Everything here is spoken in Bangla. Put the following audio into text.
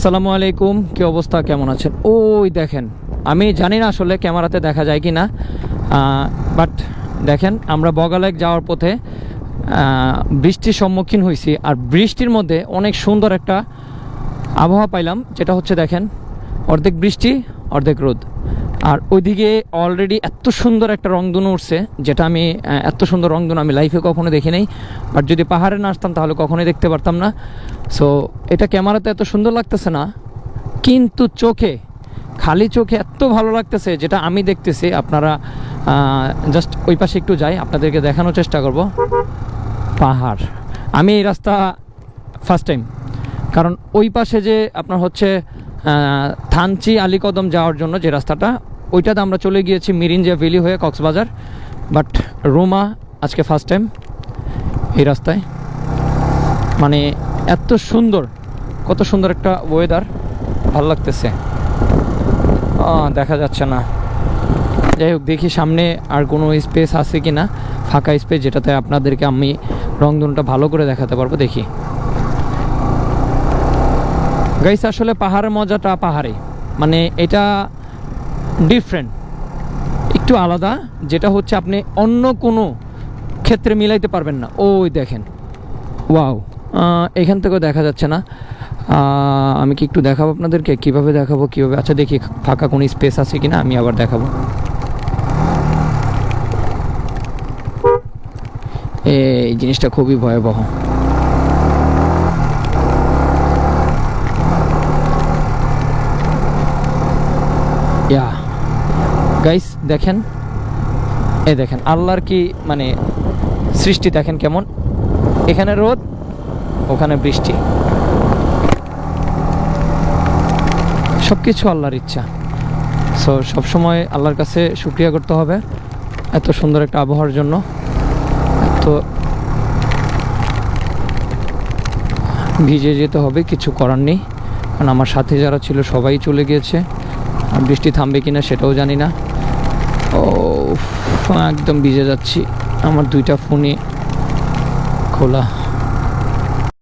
আসসালামু আলাইকুম, কি অবস্থা, কেমন আছেন? ওই দেখেন, আমি জানি না আসলে ক্যামেরাতে দেখা যায় কি না বাট দেখেন, আমরা বগালেক যাওয়ার পথে বৃষ্টির সম্মুখীন হয়েছি, আর বৃষ্টির মধ্যে অনেক সুন্দর একটা আবহাওয়া পাইলাম, যেটা হচ্ছে দেখেন, অর্ধেক বৃষ্টি, অর্ধেক রোদ। আর ওইদিকে অলরেডি এত সুন্দর একটা রংধনু উঠছে, যেটা আমি এত সুন্দর রংধনু আমি লাইফে কখনো দেখি নাই। বাট যদি পাহাড়ে না আসতাম, তাহলে কখনোই দেখতে পারতাম না। সো এটা ক্যামেরাতে এত সুন্দর লাগতেছে না, কিন্তু চোখে, খালি চোখে এত ভালো লাগতেছে, যেটা আমি দেখতেছি। আপনারা জাস্ট ওই পাশে একটু যাই, আপনাদেরকে দেখানোর চেষ্টা করব। পাহাড়। আমি এই রাস্তা ফার্স্ট টাইম কারণ ওই পাশে যে আপনার হচ্ছে থানচি আলীকদম যাওয়ার জন্য যে রাস্তাটা, ওইটাতে আমরা চলে গিয়েছি মিরিঞ্জা ভ্যালি হয়ে কক্সবাজার। বাট রোমা, আজকে ফার্স্ট টাইম এই রাস্তায়। মানে এত সুন্দর, কত সুন্দর একটা ওয়েদার ভালো লাগতেছে। দেখা যাচ্ছে না। যাই হোক, দেখি সামনে আর কোনো স্পেস আছে কি না ফাঁকা স্পেস যেটাতে আপনাদেরকে আমি রংধনুটা ভালো করে দেখাতে পারব, দেখি। গাইস, আসলে পাহাড়ের মজাটা পাহাড়ে। মানে এটা ডিফারেন্ট একটু আলাদা, যেটা হচ্ছে আপনি অন্য কোনো ক্ষেত্রে মিলাইতে পারবেন না। ওই দেখেন। ওয়াও। এখান থেকেও দেখা যাচ্ছে না। আমি কি একটু দেখাবো আপনাদেরকে? কীভাবে দেখাবো, কীভাবে? আচ্ছা দেখি ফাঁকা কোনো স্পেস আছে কি না আমি আবার দেখাবো। এই জিনিসটা খুবই ভয়াবহ। ইয়া। গাইস দেখেন। এ দেখেন, আল্লাহর কি মানে সৃষ্টি দেখেন কেমন? এখানে রোদ, ওখানে বৃষ্টি। সব কিছু আল্লাহর ইচ্ছা। সো সবসময় আল্লাহর কাছে শুক্রিয়া করতে হবে এত সুন্দর একটা আবহাওয়ার জন্য। তো ভিজে যেতে হবে, কিছু করার নেই। কারণ আমার সাথে যারা ছিল, সবাই চলে গিয়েছে। বৃষ্টি থামবে কি না সেটাও জানি না। ও একদম ভিজে যাচ্ছি। আমার দুইটা ফোনই খোলা।